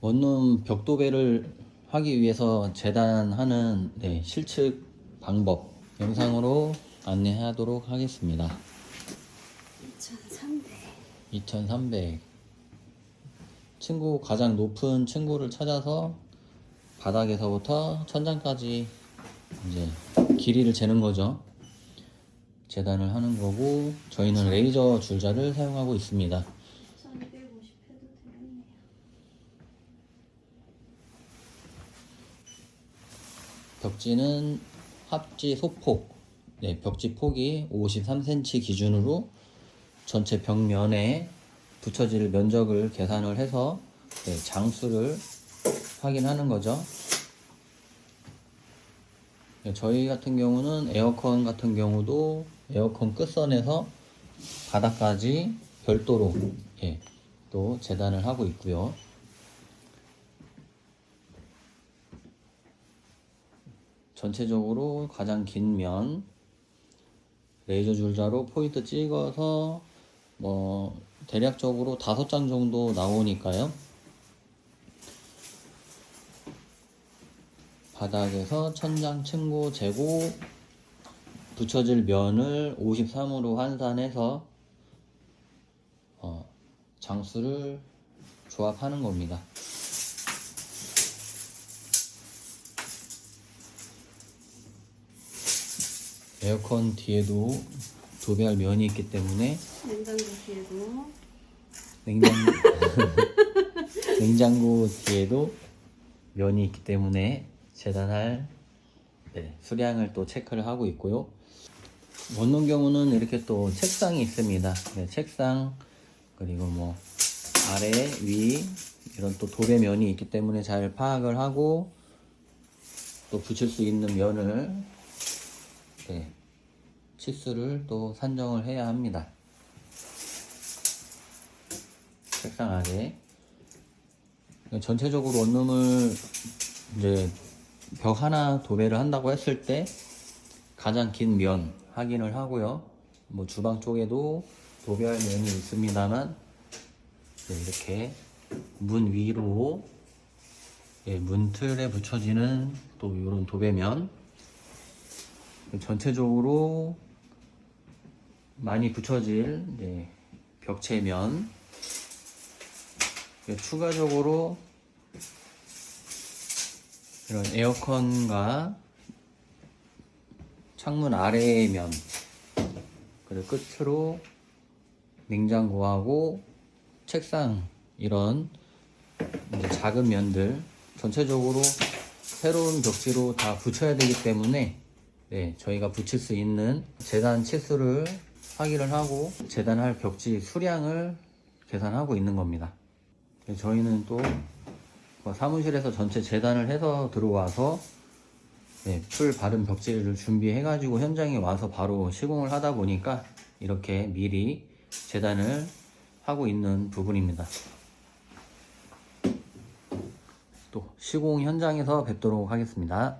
원룸 벽도배를 하기 위해서 재단하는 네, 실측 방법 영상으로 안내하도록 하겠습니다. 2,300. 2300 층고 가장 높은 층고를 찾아서 바닥에서부터 천장까지 이제 길이를 재는 거죠. 재단을 하는 거고 저희는 레이저 줄자를 사용하고 있습니다. 1250 해도 되겠네요. 벽지는 합지 소폭, 네, 벽지 폭이 53cm 기준으로 전체 벽면에 붙여질 면적을 계산을 해서 네, 장수를 확인하는 거죠. 네, 저희 같은 경우는 에어컨 같은 경우도 에어컨 끝선에서 바닥까지 별도로 예, 또 재단을 하고 있고요. 전체적으로 가장 긴 면 레이저 줄자로 포인트 찍어서 뭐 대략적으로 다섯 장 정도 나오니까요. 바닥에서 천장 층고 재고 붙여질 면을 53으로 환산해서 어, 장수를 조합하는 겁니다. 에어컨 뒤에도 도배할 면이 있기 때문에 냉장고 뒤에도 냉장고 냉장고 뒤에도 면이 있기 때문에 재단할 네, 수량을 또 체크를 하고 있고요. 원룸 경우는 이렇게 또 책상이 있습니다. 네, 책상 그리고 뭐 아래 위 이런 또 도배 면이 있기 때문에 잘 파악을 하고 또 붙일 수 있는 면을 네, 치수를 또 산정을 해야 합니다. 책상 아래 전체적으로 원룸을 이제 벽 하나 도배를 한다고 했을 때 가장 긴 면 확인을 하고요. 뭐 주방 쪽에도 도배할 면이 있습니다만 네, 이렇게 문 위로 예, 문틀에 붙여지는 또 이런 도배면 전체적으로 많이 붙여질 이제 벽체면. 추가적으로 이런 에어컨과 창문 아래의 면 그리고 끝으로 냉장고하고 책상 이런 작은 면들 전체적으로 새로운 벽지로 다 붙여야 되기 때문에 네, 저희가 붙일 수 있는 재단 치수를 확인을 하고 재단할 벽지 수량을 계산하고 있는 겁니다. 네, 저희는 또 사무실에서 전체 재단을 해서 들어와서 네, 풀 바른 벽지를 준비해 가지고 현장에 와서 바로 시공을 하다 보니까 이렇게 미리 재단을 하고 있는 부분입니다. 또 시공 현장에서 뵙도록 하겠습니다.